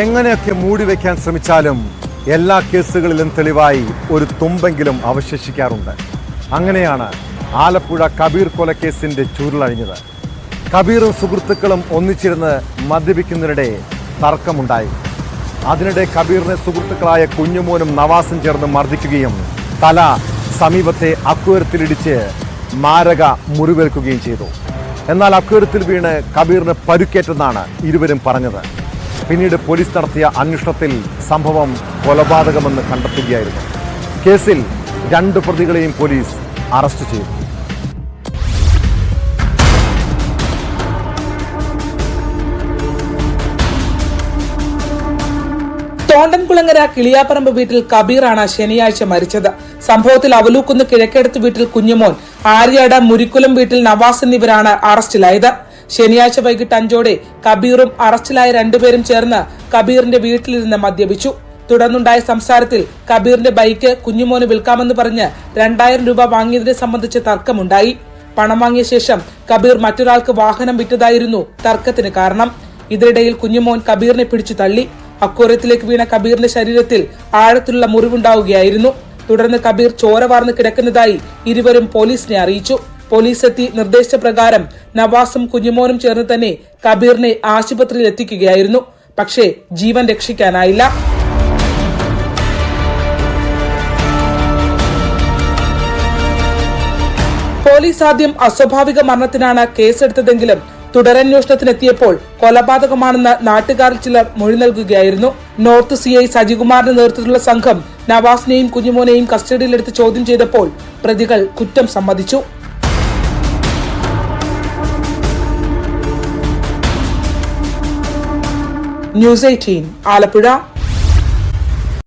എങ്ങനെയൊക്കെ മൂടി വെക്കാൻ ശ്രമിച്ചാലും എല്ലാ കേസുകളിലും തെളിവായി ഒരു തുമ്പെങ്കിലും അവശേഷിക്കാറുണ്ട്. അങ്ങനെയാണ് ആലപ്പുഴ കബീർ കൊലക്കേസിന്റെ ചുരുളഴിഞ്ഞത്. കബീറും സുഹൃത്തുക്കളും ഒന്നിച്ചിരുന്ന് മദ്യപിക്കുന്നതിനിടെ തർക്കമുണ്ടായി. അതിനിടെ കബീറിനെ സുഹൃത്തുക്കളായ കുഞ്ഞുമോനും നവാസും ചേർന്ന് മർദ്ദിക്കുകയും തല സമീപത്തെ അക്വരത്തിലിടിച്ച് മാരക മുറിവേൽക്കുകയും ചെയ്തു. എന്നാൽ അക്വരത്തിൽ വീണ് കബീറിന് പരുക്കേറ്റെന്നാണ് ഇരുവരും പറഞ്ഞത്. പിന്നീട് പോലീസ് നടത്തിയ അന്വേഷണത്തിൽ സംഭവം കൊലപാതകമെന്ന് കണ്ടെത്തുകയായിരുന്നു. കേസിൽ രണ്ട് പ്രതികളെയും പോലീസ് അറസ്റ്റ് ചെയ്തു. തോണ്ടൻകുളങ്ങര കിളിയാപ്പറമ്പ് വീട്ടിൽ കബീറാണ് ശനിയാഴ്ച മരിച്ചത്. സംഭവത്തിൽ അവലൂക്കുന്ന് കിഴക്കേടത്ത് വീട്ടിൽ കുഞ്ഞുമോൻ ആര്യാട് മുരിക്കുലം വീട്ടിൽ നവാസ് എന്നിവരാണ് അറസ്റ്റിലായത്. ശനിയാഴ്ച വൈകിട്ട് അഞ്ചോടെ കബീറും അറസ്റ്റിലായ രണ്ടുപേരും ചേർന്ന് കബീറിന്റെ വീട്ടിലിരുന്ന് മദ്യപിച്ചു. തുടർന്നുണ്ടായ സംസാരത്തിൽ കബീറിന്റെ ബൈക്ക് കുഞ്ഞുമോന് വിൽക്കാമെന്ന് പറഞ്ഞ് രണ്ടായിരം രൂപ വാങ്ങിയതിനെ സംബന്ധിച്ച് തർക്കമുണ്ടായി. പണം വാങ്ങിയ ശേഷം കബീർ മറ്റൊരാൾക്ക് വാഹനം വിറ്റതായിരുന്നു തർക്കത്തിന് കാരണം. ഇതിനിടയിൽ കുഞ്ഞുമോൻ കബീറിനെ പിടിച്ചു തള്ളി. അക്കൂരത്തിലേക്ക് വീണ കബീറിന്റെ ശരീരത്തിൽ ആഴത്തിലുള്ള മുറിവുണ്ടാവുകയായിരുന്നു. തുടർന്ന് കബീർ ചോര വാർന്ന് കിടക്കുന്നതായി ഇരുവരും പോലീസിനെ അറിയിച്ചു. പോലീസ് എത്തി നിർദ്ദേശിച്ച പ്രകാരം നവാസും കുഞ്ഞുമോനും ചേർന്ന് തന്നെ കബീറിനെ ആശുപത്രിയിൽ എത്തിക്കുകയായിരുന്നു. പക്ഷേ ജീവൻ രക്ഷിക്കാനായില്ല. പോലീസ് ആദ്യം അസ്വാഭാവിക മരണത്തിനാണ് കേസെടുത്തതെങ്കിലും തുടരന്വേഷണത്തിനെത്തിയപ്പോൾ കൊലപാതകമാണെന്ന് നാട്ടുകാരിൽ ചിലർ മൊഴി നൽകുകയായിരുന്നു. നോർത്ത് സി ഐ സജികുമാറിന്റെ നേതൃത്വത്തിലുള്ള സംഘം നവാസിനെയും കുഞ്ഞുമോനെയും കസ്റ്റഡിയിലെടുത്ത് ചോദ്യം ചെയ്തപ്പോൾ പ്രതികൾ കുറ്റം സമ്മതിച്ചു. News eighteen Alappuzha